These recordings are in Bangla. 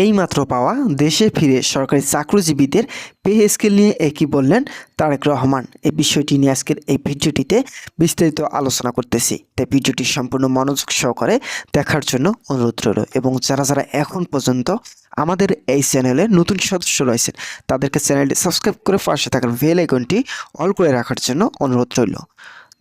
এইমাত্র পাওয়া দেশে ফিরে সরকারি চাকরিজীবীদের পে স্কেল নিয়ে একই বললেন তারেক রহমান। এই বিষয়টি নিয়ে আজকের এই ভিডিওটিতে বিস্তারিত আলোচনা করতেছি। তাই ভিডিওটি সম্পূর্ণ মনোযোগ সহকারে দেখার জন্য অনুরোধ রইল এবং যারা যারা এখন পর্যন্ত আমাদের এই চ্যানেলে নতুন সদস্য রয়েছেন, তাদেরকে চ্যানেলটি সাবস্ক্রাইব করে পাশে থাকার বেল আইকনটি অল করে রাখার জন্য অনুরোধ রইল।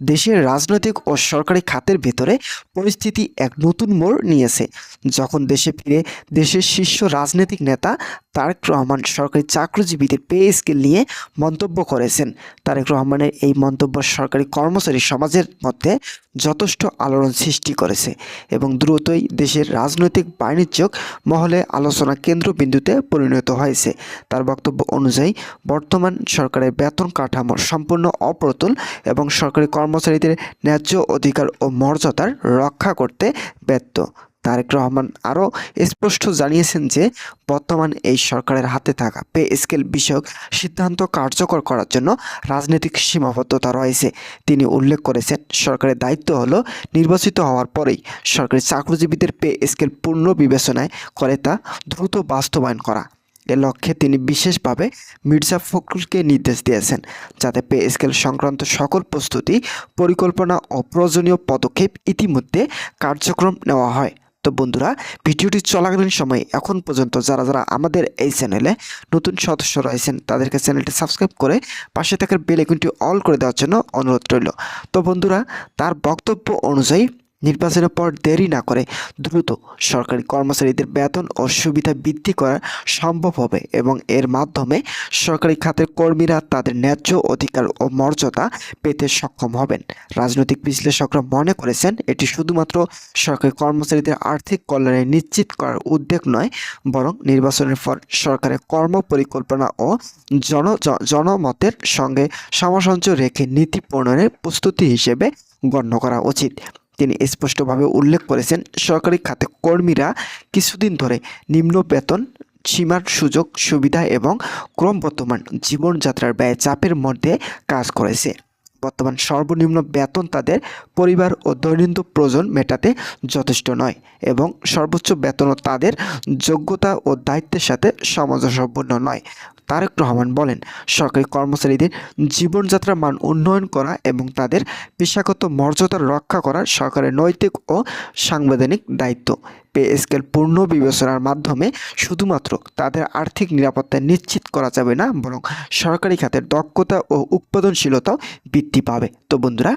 দেশের রাজনৈতিক ও সরকারি খাতের ভেতরে পরিস্থিতি এক নতুন মোড় নিয়েছে। যখন দেশে ফিরে দেশের শীর্ষ রাজনৈতিক নেতা তারেক রহমান সরকারি চাকরিজীবীদের পে স্কেল নিয়ে মন্তব্য করেছেন। তারেক রহমানের এই মন্তব্য সরকারি কর্মচারী সমাজের মধ্যে যথেষ্ট আলোড়ন সৃষ্টি করেছে এবং দ্রুতই দেশের রাজনৈতিক বাণিজ্যিক মহলে আলোচনা কেন্দ্রবিন্দুতে পরিণত হয়েছে। তার বক্তব্য অনুযায়ী, বর্তমান সরকারের বেতন কাঠামো সম্পূর্ণ অপ্রতুল এবং সরকারি কর্মচারীদের ন্যায্য অধিকার ও মর্যাদার রক্ষা করতে ব্যর্থ। তারেক রহমান আরও স্পষ্ট জানিয়েছেন যে বর্তমান এই সরকারের হাতে থাকা পে স্কেল বিষয়ক সিদ্ধান্ত কার্যকর করার জন্য রাজনৈতিক সীমাবদ্ধতা রয়েছে। তিনি উল্লেখ করেছেন, সরকারের দায়িত্ব হলো নির্বাচিত হওয়ার পরেই সরকারি চাকরিজীবীদের পে স্কেল পূর্ণ বিবেচনায় করে তা দ্রুত বাস্তবায়ন করা। এ লক্ষ্যে তিনি বিশেষভাবে মির্জা ফখরুলকে নির্দেশ দিয়েছেন যাতে পে স্কেল সংক্রান্ত সকল প্রস্তুতি, পরিকল্পনা ও প্রয়োজনীয় পদক্ষেপ ইতিমধ্যে কার্যক্রম নেওয়া হয়। তো বন্ধুরা, ভিডিওটি চলাকালীন সময় এখন পর্যন্ত যারা যারা আমাদের এই চ্যানেলে নতুন সদস্য রয়েছেন, তাদেরকে চ্যানেলটি সাবস্ক্রাইব করে পাশে থাকার বেল অল করে দেওয়ার জন্য অনুরোধ রইল। তো বন্ধুরা, তার বক্তব্য অনুযায়ী নির্বাচনের পর দেরি না করে দ্রুত সরকারি কর্মচারীদের বেতন ও সুবিধা বৃদ্ধি করা সম্ভব হবে এবং এর মাধ্যমে সরকারি খাতের কর্মীরা তাদের ন্যায্য অধিকার ও মর্যাদা পেতে সক্ষম হবেন। রাজনৈতিক বিশ্লেষকরা মনে করেছেন, এটি শুধুমাত্র সরকারি কর্মচারীদের আর্থিক কল্যাণে নিশ্চিত করার উদ্যোগ নয়, বরং নির্বাচনের পর সরকারের কর্ম পরিকল্পনা ও জন জনমতের সঙ্গে সামঞ্জস্য রেখে নীতি প্রণয়নের প্রস্তুতি হিসেবে গণ্য করা উচিত। তিনি স্পষ্টভাবে উল্লেখ করেছেন, সরকারি খাতে কর্মীরা কিছুদিন ধরে নিম্ন বেতন, সীমার সুযোগ, সুবিধা এবং ক্রমবর্ধমান জীবনযাত্রার ব্যয় চাপের মধ্যে কাজ করেছে। বর্তমান সর্বনিম্ন বেতন তাদের পরিবার ও দৈনন্দিন প্রয়োজন মেটাতে যথেষ্ট নয় এবং সর্বোচ্চ বেতনও তাদের যোগ্যতা ও দায়িত্বের সাথে সামঞ্জস্যপূর্ণ নয়। তারেক রহমান বলেন, সরকারি কর্মচারীদের জীবনযাত্রার মান উন্নয়ন করা এবং তাদের পেশাগত মর্যাদা রক্ষা করা সরকারের নৈতিক ও সাংবিধানিক দায়িত্ব। পে স্কেল পূর্ণ বিবেচনার মাধ্যমে শুধুমাত্র তাদের আর্থিক নিরাপত্তা নিশ্চিত করা যাবে না, বরং সরকারি খাতের দক্ষতা ও উৎপাদনশীলতাও বৃদ্ধি পাবে। তো বন্ধুরা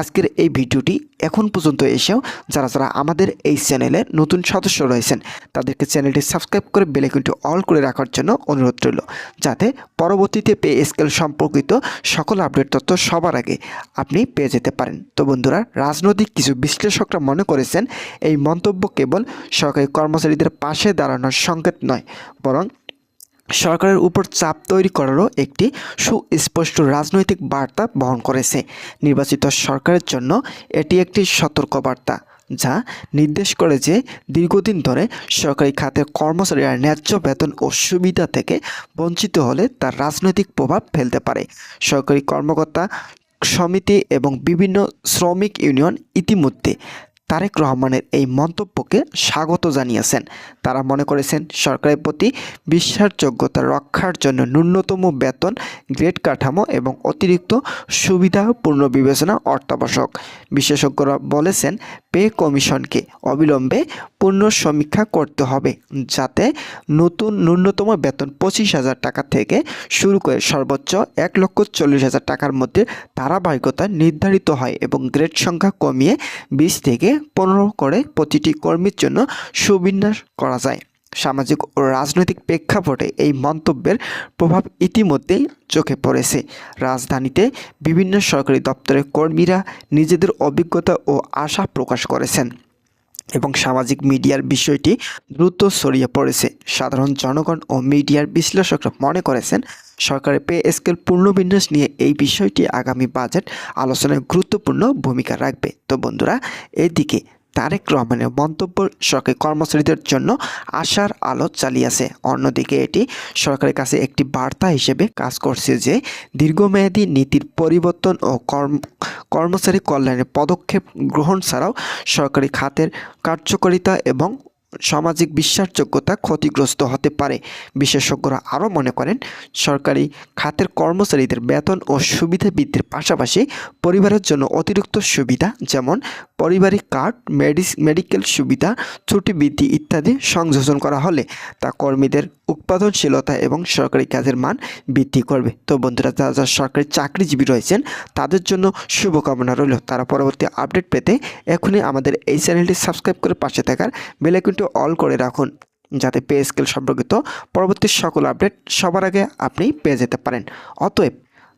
আজকের এই ভিডিওটি এখন পর্যন্ত এসেও যারা যারা আমাদের এই চ্যানেলে নতুন সদস্য রয়েছেন, তাদেরকে চ্যানেলটি সাবস্ক্রাইব করে বেলাইকনটি অল করে রাখার জন্য অনুরোধ রইল। যাতে পরবর্তীতে পে স্কেল সম্পর্কিত সকল আপডেট তথ্য সবার আগে আপনি পেয়ে যেতে পারেন। তো বন্ধুরা, রাজনৈতিক কিছু বিশ্লেষকরা মনে করেছেন, এই মন্তব্য কেবল সরকারি কর্মচারীদের পাশে দাঁড়ানোর সংকেত নয়, বরং সরকারের উপর চাপ তৈরি করারও একটি সুস্পষ্ট রাজনৈতিক বার্তা বহন করেছে। নির্বাচিত সরকারের জন্য এটি একটি সতর্ক বার্তা যা নির্দেশ করে যে দীর্ঘদিন ধরে সরকারি খাতের কর্মচারীরা ন্যায্য বেতন ও সুবিধা থেকে বঞ্চিত হলে তার রাজনৈতিক প্রভাব ফেলতে পারে। সরকারি কর্মকর্তা সমিতি এবং বিভিন্ন শ্রমিক ইউনিয়ন ইতিমধ্যে তারেক রহমানের এই মন্তব্যকে স্বাগত জানিয়েছেন। তারা মনে করেছেন, সরকারের প্রতি বিশ্বাসযোগ্যতা রক্ষার জন্য ন্যূনতম বেতন, গ্রেড কাঠামো এবং অতিরিক্ত সুবিধা পূর্ণ বিবেচনা অত্যাবশ্যক। বিশেষজ্ঞরা বলেছেন, পে কমিশনকে অবিলম্বে পূর্ণ সমীক্ষা করতে হবে যাতে নতুন ন্যূনতম বেতন পঁচিশ হাজার টাকা থেকে শুরু করে সর্বোচ্চ এক লক্ষ চল্লিশ হাজার টাকার মধ্যে ধারাবাহিকতা নির্ধারিত হয় এবং গ্রেড সংখ্যা কমিয়ে বিশ থেকে পনেরো করে প্রতিটি কর্মীর জন্য সুবিন্যাস করা যায়। সামাজিক ও রাজনৈতিক প্রেক্ষাপটে এই মন্তব্যের প্রভাব ইতিমধ্যেই চোখে পড়েছে। রাজধানীতে বিভিন্ন সরকারি দপ্তরের কর্মীরা নিজেদের অভিজ্ঞতা ও আশা প্রকাশ করেছেন। এবং সামাজিক মিডিয়ার বিষয়টি দ্রুত ছড়িয়ে পড়েছে। সাধারণ জনগণ ও মিডিয়ার বিশ্লেষকরা মনে করেছেন, সরকারের পে স্কেল পূর্ণবিন্যাস নিয়ে এই বিষয়টি আগামী বাজেট আলোচনায় গুরুত্বপূর্ণ ভূমিকা রাখবে। তো বন্ধুরা, এদিকে তারেক রহমানের মন্তব্য সরকারি কর্মচারীদের জন্য আশার আলো চালিয়েছে। অন্যদিকে এটি সরকারের কাছে একটি বার্তা হিসেবে কাজ করছে যে, দীর্ঘমেয়াদী নীতির পরিবর্তন ও কর্ম, কর্মচারী কল্যাণের পদক্ষেপ গ্রহণ ছাড়াও সরকারি খাতের কার্যকারিতা এবং সামাজিক বিশ্বাসযোগ্যতা ক্ষতিগ্রস্ত হতে পারে। বিশেষজ্ঞরা আরও মনে করেন, সরকারি খাতের কর্মচারীদের বেতন ও সুবিধা বৃদ্ধির পাশাপাশি পরিবারের জন্য অতিরিক্ত সুবিধা যেমন পারিবারিক কার্ড মেডিকেল সুবিধা, ছুটি বৃদ্ধি ইত্যাদি সংযোজন করা হলে তা কর্মীদের উৎপাদনশীলতা এবং সরকারি কাজের মান বৃদ্ধি করবে। তো বন্ধুরা, যারা যারা সরকারি চাকরিজীবী রয়েছেন, তাদের জন্য শুভকামনা রইল। তারা পরবর্তী আপডেট পেতে এখনই আমাদের এই চ্যানেলটি সাবস্ক্রাইব করে পাশে থাকার বেলাইকনটি অল করে রাখুন যাতে পে স্কেল সম্পর্কিত পরবর্তী সকল আপডেট সবার আগে আপনি পেয়ে যেতে পারেন। অতএব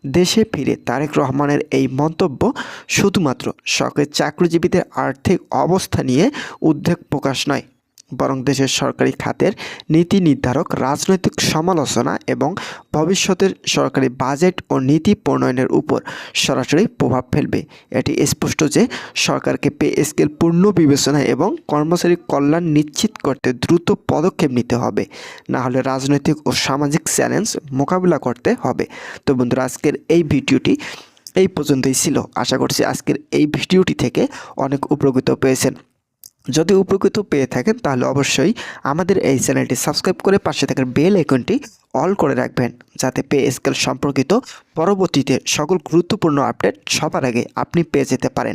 দেশে ফিরে তারেক রহমানের এই মন্তব্য শুধুমাত্র শখের চাকরিজীবীদের আর্থিক অবস্থা নিয়ে উদ্বেগ প্রকাশ নয়। বরং দেশের সরকারি খাতের নীতি নির্ধারক, রাজনৈতিক সমালোচনা এবং ভবিষ্যতের সরকারি বাজেট ও নীতি প্রণয়নের উপর সরাসরি প্রভাব ফেলবে। এটি স্পষ্ট যে সরকারকে পে স্কেল পূর্ণ বিবেচনা এবং কর্মচারী কল্যাণ নিশ্চিত করতে দ্রুত পদক্ষেপ নিতে হবে। না হলে রাজনৈতিক ও সামাজিক চ্যালেঞ্জ মোকাবিলা করতে হবে। তো বন্ধুরা, আজকের এই ভিডিওটি এই পর্যন্তই ছিল। আশা করছি আজকের এই ভিডিওটি থেকে অনেক উপকৃত পেয়েছেন। যদি উপকৃত পেয়ে থাকেন, তাহলে অবশ্যই আমাদের এই চ্যানেলটি সাবস্ক্রাইব করে পাশে থাকার বেল আইকনটি অল করে রাখবেন, যাতে পে স্কেল সম্পর্কিত পরবর্তীতে সকল গুরুত্বপূর্ণ আপডেট সবার আগে আপনি পেয়ে যেতে পারেন।